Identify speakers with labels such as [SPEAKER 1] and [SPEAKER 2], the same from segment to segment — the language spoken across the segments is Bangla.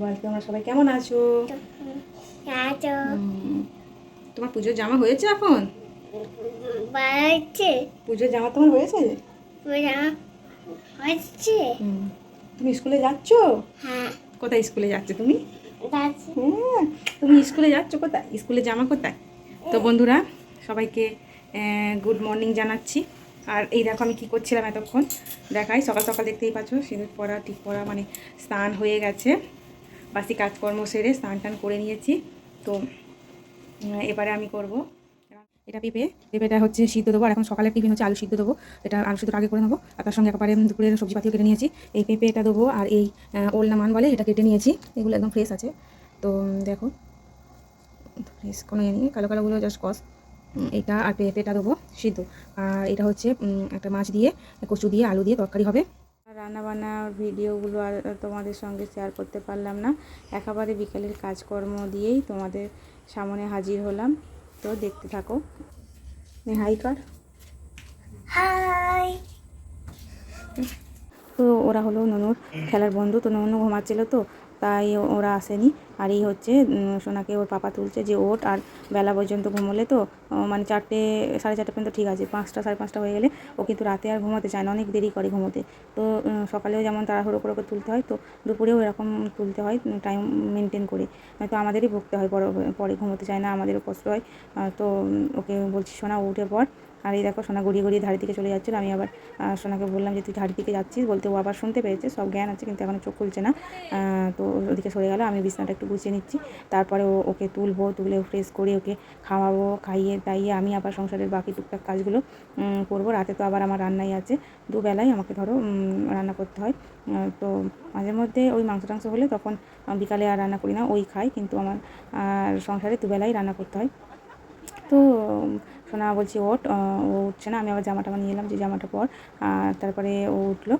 [SPEAKER 1] বল তোমরা সবাই কেমন আছো? তোমার পুজোর জামা হয়েছে এখন? পুজোর জামা তোমার হয়েছে?
[SPEAKER 2] হচ্ছে
[SPEAKER 1] তুমি স্কুলে যাচ্ছ?
[SPEAKER 2] হ্যাঁ।
[SPEAKER 1] কোথায় স্কুলে যাচ্ছ তুমি? তুমি স্কুলে যাচ্ছ কোথায়? স্কুলে জামা কোথায়? তো বন্ধুরা সবাইকে গুড মর্নিং জানাচ্ছি। আর এই দেখো আমি কী করছিলাম এতক্ষণ? দেখাই, সকাল সকাল দেখতেই পাচ্ছ, সিঁদুর পরা, টিপ পরা মানে স্নান হয়ে গেছে। বাসি কাজকর্ম সেরে স্নান টান করে নিয়েছি। তো এবারে আমি করব। এটা পেঁপে পেঁপেটা হচ্ছে সিদ্ধ দেবো। আর এখন সকালের টিফিন হচ্ছে আলু সিদ্ধ দেবো। এটা আলু সিদ্ধ আগে করে নেব। আর তার সঙ্গে একেবারে দুপুরের সবজিপাতিও কেটে নিয়েছি। এই পেঁপে এটা দেবো আর এই ওলনা মান বলে এটা কেটে নিয়েছি। এগুলো একদম ফ্রেশ আছে। তো দেখো ফ্রেশ কোনো ইয়ে নেই। কালো কালোগুলো জাস্ট কস এটা আর পেঁপেটা দেবো সিদ্ধ। আর এটা হচ্ছে একটা মাছ দিয়ে কচু দিয়ে আলু দিয়ে তরকারি হবে। রান্নাবান্নার ভিডিওগুলো আর তোমাদের সঙ্গে শেয়ার করতে পারলাম না। একেবারে বিকেলের কাজকর্ম দিয়েই তোমাদের সামনে হাজির হলাম। তো দেখতে থাকো। হাই কর।
[SPEAKER 2] হাই।
[SPEAKER 1] তো ওরা হলো ননুর খেলার বন্ধু। তো ননু ঘুমাচ্ছিল তো তাই ওরা আসেনি। আর এই হচ্ছে সোনাকে ওর পাপা তুলছে যে ওট আর বেলা পর্যন্ত ঘুমোলে তো মানে চারটে, সাড়ে চারটে পর্যন্ত ঠিক আছে, পাঁচটা, সাড়ে পাঁচটা হয়ে গেলে ও কিন্তু রাতে আর ঘুমোতে চায় না, অনেক দেরি করে ঘুমোতে। তো সকালেও যেমন তাড়াহুড়ো করে তুলতে হয়, তো দুপুরেও এরকম তুলতে হয় টাইম মেনটেন করে। নয়তো আমাদেরই ভুগতে হয়, পরে পরে ঘুমোতে চায় না, আমাদেরও কষ্ট হয়। তো ওকে বলছি, সোনা, উঠে পর আর এই দেখো, সোনা গড়িয়ে গড়িয়ে ধারের দিকে চলে যাচ্ছিল আমি আবার সোনাকে বললাম যে, তুই ধারের দিকে যাচ্ছিস? বলতে ও আবার শুনতে পেরেছে সব জ্ঞান আছে, কিন্তু এখনও চোখ খুলছে না। তো ওদিকে সরে গেল, আমি বিছানাটা একটু গুছিয়ে নিচ্ছি। তারপরে ও ওকে তুলবো, তুলে ফ্রেশ করে ওকে খাওয়াবো, খাইয়ে দাইয়ে আমি আবার সংসারের বাকি টুকটাক কাজগুলো করব। রাতে তো আবার আমার রান্নাই আছে। দুবেলাই আমাকে ধরো রান্না করতে হয়। তো মাঝে মধ্যে ওই মাংস টাংস হলে তখন বিকালে আর রান্না করি না, ওই খাই। কিন্তু আমার সংসারে দুবেলাই রান্না করতে হয়। তো সোনা বলছি ওট ও উঠছে না, আমি আবার জামাটা নিয়ে এলাম, যে জামাটা পর, আর তারপরে ও উঠল।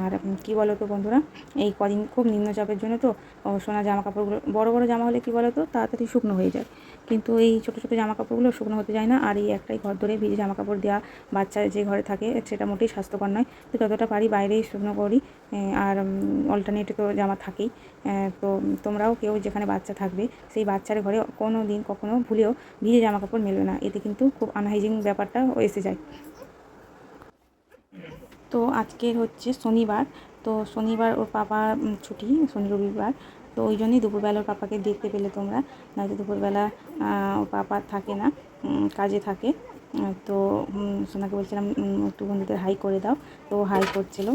[SPEAKER 1] আর কি বলো তো বন্ধুরা, এই কদিন খুব নিম্নচাপের জন্য তো সোনা জামা কাপড়গুলো বড় বড় জামা হলে কি বলো তো তাড়াতাড়ি শুকনো হয়ে যায়। কিন্তু এই ছোটো ছোটো জামা কাপড়গুলো শুকনো হতে যায় না, আর এই একটাই ঘর ধরে ভিজে জামা কাপড় দেওয়া বাচ্চা যে ঘরে থাকে, সেটা মোটেই স্বাস্থ্যকর নয়। তো যতটা পারি বাইরেই শুকনো করি আর অল্টারনেটে তো জামা থাকেই। তো তোমরাও কেউ যেখানে বাচ্চা থাকবে, সেই বাচ্চার ঘরে কোনো দিন কখনো ভুলেও ভিজে জামা কাপড় মেলবে না। এতে কিন্তু খুব আনহাইজিন ব্যাপারটা এসে যায়। তো আজকের হচ্ছে শনিবার, তো শনিবার ওর পাপা ছুটি, শনি রবিবার, তো ওই জন্যই দুপুরবেলা ওর পাপাকে দেখতে পেলে তোমরা। নয়তো দুপুরবেলা ওর পাপা থাকে না কাজে থাকে, তো সোনাকে বলছিলাম একটু বন্ধুদের হাই করে দাও, তো হাই করছিল।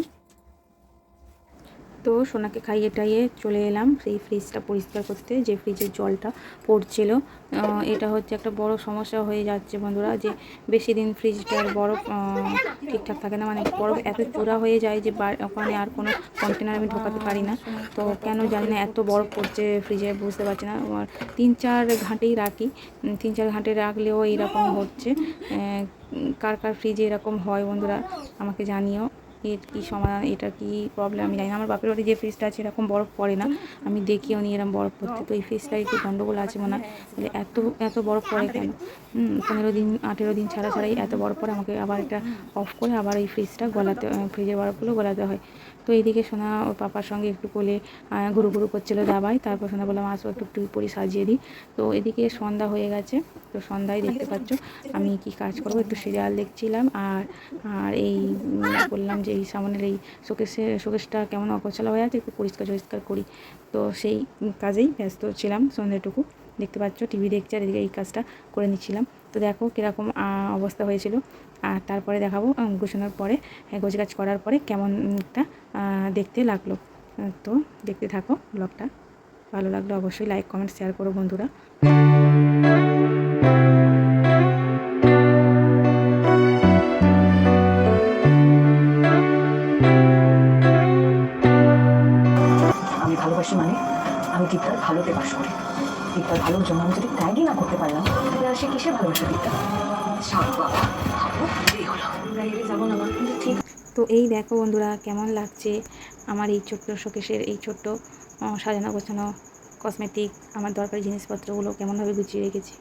[SPEAKER 1] তো সোনাকে খাইয়ে টাইয়ে চলে এলাম সেই ফ্রিজটা পরিষ্কার করতে, যে ফ্রিজের জলটা পড়ছিল। এটা হচ্ছে একটা বড় সমস্যা হয়ে যাচ্ছে বন্ধুরা, যে বেশি দিন ফ্রিজটার বরফ ঠিকঠাক থাকে না। মানে বরফ এত চূড়া হয়ে যায় যে ওখানে আর কোনো কন্টেনার আমি ঢোকাতে পারি না। তো কেন জানি না, এত বরফ পড়ছে ফ্রিজে বুঝতে পারছি না। তিন চার ঘাঁটেই রাখি। তিন চার ঘাঁটে রাখলেও এইরকম হচ্ছে। কার কার ফ্রিজে এরকম হয় বন্ধুরা, আমাকে জানিও। এর কী সমাধান এটা কি প্রবলেম আমি জানি না। আমার বাপের বাড়ি যে ফ্রিজটা আছে, এরকম বরফ পড়ে না। আমি দেখিও নি এরকম বরফ পড়তে। তো এই ফ্রিজটা একটু গন্ডগোল আছে মনে হয়। এত এত বরফ পড়ে কেন? পনেরো দিন, আঠেরো দিন ছাড়া, ছাড়াই এত বরফ পড়ে। আমাকে আবার এটা অফ করে আবার এই ফ্রিজটা গলাতে, ফ্রিজের বরফগুলো গলাতে হয়। তো এইদিকে সোনা ওর পাপার সঙ্গে একটু কোলে ঘুরু ঘুরু করছিল দাবাই তারপর সোনা বললাম আসো একটু একটু পরি সাজিয়ে দিই তো এদিকে সন্ধ্যা হয়ে গেছে। তো সন্ধ্যায় দেখতে পাচ্ছ, আমি কি কাজ করব? একটু সিরিয়াল দেখছিলাম আর আর এই বললাম যে এই সামনের এই শোকেসে শোকেসটা কেমন অগোছালো হয়ে আছে, একটু পরিষ্কার পরিষ্কার করি। তো সেই কাজেই ব্যস্ত ছিলাম সন্ধ্যেটুকু। দেখতে পাচ্ছ, টিভি দেখছি আর এদিকে এই কাজটা করে নিচ্ছিলাম। তো দেখো কীরকম অবস্থা হয়েছিল। আর তারপরে দেখাবো গোছানোর পরে গোছ গাছ করার পরে কেমন একটা দেখতে লাগল। তো দেখতে থাকো ব্লগটা ভালো লাগল অবশ্যই লাইক কমেন্ট শেয়ার করো বন্ধুরা।
[SPEAKER 3] দীপ্তার ভালোর জন্য আমি যদি ত্যাগই না করতে পারলাম, তাহলে সে কিসে ভালোবাসা দীপটা
[SPEAKER 1] তো এই দেখো বন্ধুরা, কেমন লাগছে আমার এই ছোট্ট শোকেশের এই ছোট্ট সাজানো গোছানো কসমেটিক আমার দরকারি জিনিসপত্রগুলো কেমনভাবে গুছিয়ে রেখেছি?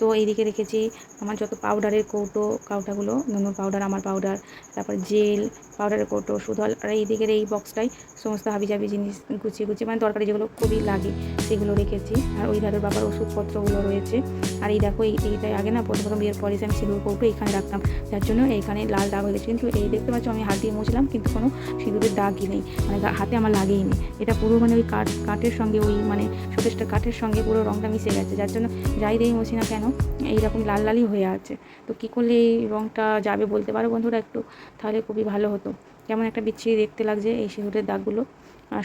[SPEAKER 1] তো এইদিকে রেখেছি আমার যত পাউডারের কৌটো কাউটাগুলো নুনুর পাউডার আমার পাউডার তারপর জেল পাউডারের কৌটো শুধু আর এইদিকের এই বক্সটাই সমস্ত হাবিজাবি জিনিস গুছিয়ে গুছিয়ে মানে দরকারি যেগুলো খুবই লাগে সেগুলো রেখেছি। আর ওই ধারে বাবার ওষুধপত্রগুলো রয়েছে। আর এই দেখো এইটাই আগে না প্রথম প্রথম বিয়ের পরে আমি সিঁদুর কৌটো এখানে রাখতাম, যার জন্য এইখানে লাল দাগ হয়ে গেছে। কিন্তু এই দেখতে পাচ্ছ, আমি হাত দিয়ে মুছলাম, কিন্তু কোনো সিঁদুরের দাগই নেই মানে হাতে আমার লাগেই নি এটা পুরো মানে ওই কাঠ, কাঠের সঙ্গে ওই মানে শোকেসটা কাঠের সঙ্গে পুরো রঙটা মিশে গেছে, যার জন্য যাই দিয়ে মুছি না কেন এইরকম লাল লালই হয়ে আছে। তো কী করলে এই রঙটা যাবে বলতে পারো বন্ধুরা একটু? তাহলে খুবই ভালো হতো। কেমন একটা বিচ্ছিরি দেখতে লাগছে এই সিঁদুরের দাগগুলো।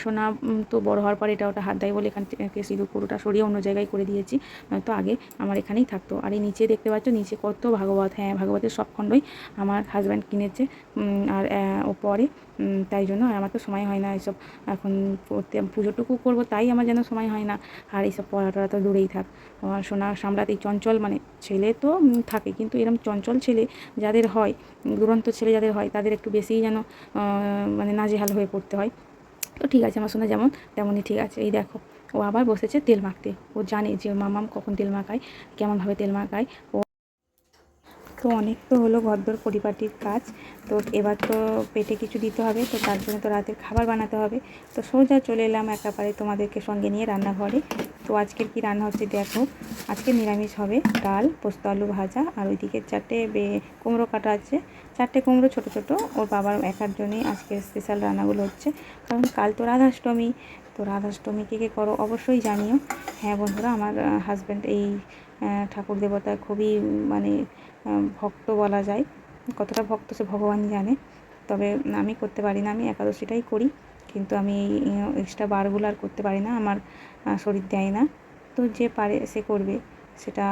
[SPEAKER 1] সোনা তো বড় হওয়ার পর এটা ওটা হাত দেয় বলে এখান থেকে সিঁদুর পুরোটা সরিয়ে অন্য জায়গায় করে দিয়েছি। নয়তো আগে আমার এখানেই থাকতো। আর এই নিচে দেখতে পাচ্ছ, নিচে কত ভাগবত। হ্যাঁ ভাগবতের সব খণ্ডই আমার হাজব্যান্ড কিনেছে। আর ও পরে তাই জন্য আমার তো সময় হয় না এসব। এখন পুজোটুকু করব, তাই আমার যেন সময় হয় না। আর এইসব পড়াটা তো দূরেই থাক। আমার সোনা সামলাতেই চঞ্চল মানে ছেলে তো থাকে। কিন্তু এরকম চঞ্চল ছেলে যাদের হয় দুরন্ত ছেলে যাদের হয়, তাদের একটু বেশিই যেন মানে নাজেহাল হয়ে পড়তে হয়। তো ঠিক আছে, আমার সোনা যেমন, তেমনই ঠিক আছে। এই দেখো, ও আবার বসেছে তেল মাখতে। ও জানে যে মামাম কখন তেল মাখায়, কেমনভাবে তেল মাখায়। ও তো অনেক তো হলো ঘরদোর পরিপাটির কাজ। তো এবার তো পেটে কিছু দিতে হবে, তো তার জন্য তো রাতের খাবার বানাতে হবে। তো সোজা চলে এলাম একেবারে তোমাদেরকে সঙ্গে নিয়ে রান্নাঘরে। তো আজকের কি রান্না হচ্ছে দেখো, আজকে নিরামিষ হবে, ডাল, পোস্ত, আলু ভাজা, আর ওইদিকে চারটে বে- কুমড়ো কাটা আছে। চারটে কুমড়ো ছোটো ছোটো, ওর বাবার একার জন্যই আজকে স্পেশাল রান্নাগুলো হচ্ছে। কারণ কাল তো রাধাষ্টমী তো রাধাষ্টমী কে কে করো, অবশ্যই জানিও। হ্যাঁ বন্ধুরা, আমার হাজব্যান্ড এই ঠাকুর দেবতা খুবই মানে ভক্ত বলা যায়। কতটা ভক্ত সে ভগবানই জানে। তবে আমি করতে পারি না, আমি একাদশীটাই করি। কিন্তু আমি এই এক্সট্রা বারগুলো আর করতে পারি না, আমার শরীর দেয় না। তো যে পারে, সে করবে। সেটা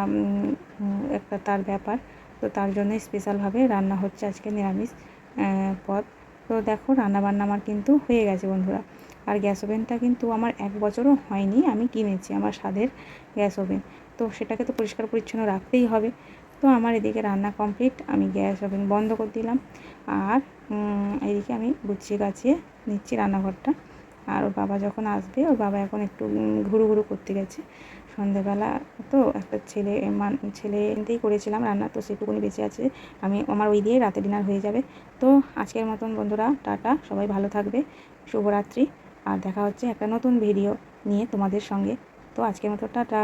[SPEAKER 1] একটা তার ব্যাপার। তো তার জন্যই স্পেশালভাবে রান্না হচ্ছে আজকে নিরামিষ পদ। তো দেখো রান্না বান্না আমার কিন্তু হয়ে গেছে বন্ধুরা। আর গ্যাস ওভেনটা কিন্তু আমার এক বছরও হয়নি, আমি কিনেছি আমার স্বাদের গ্যাস ওভেন। তো সেটাকে তো পরিষ্কার পরিচ্ছন্ন রাখতেই হবে। তো আমার এদিকে রান্না কমপ্লিট, আমি গ্যাস ওভেন বন্ধ করে দিলাম। আর এদিকে আমি গুছিয়ে গাছিয়ে নিচ্ছি রান্নাঘরটা। আর ওর বাবা যখন আসবে, ওর বাবা এখন একটু ঘুরু ঘুরু করতে গেছে। সন্ধেবেলা তো একটা ছেলে, মান, ছেলে এনতেই করেছিলাম রান্না, তো সেটুকুনি বেঁচে আছে। আমি, আমার ওই দিয়ে রাতে ডিনার হয়ে যাবে। তো আজকের মতন বন্ধুরা, টাটা, সবাই ভালো থাকবে। শুভরাত্রি। আর দেখা হচ্ছে একটা নতুন ভিডিও নিয়ে তোমাদের সঙ্গে। তো আজকের মতো টাটা।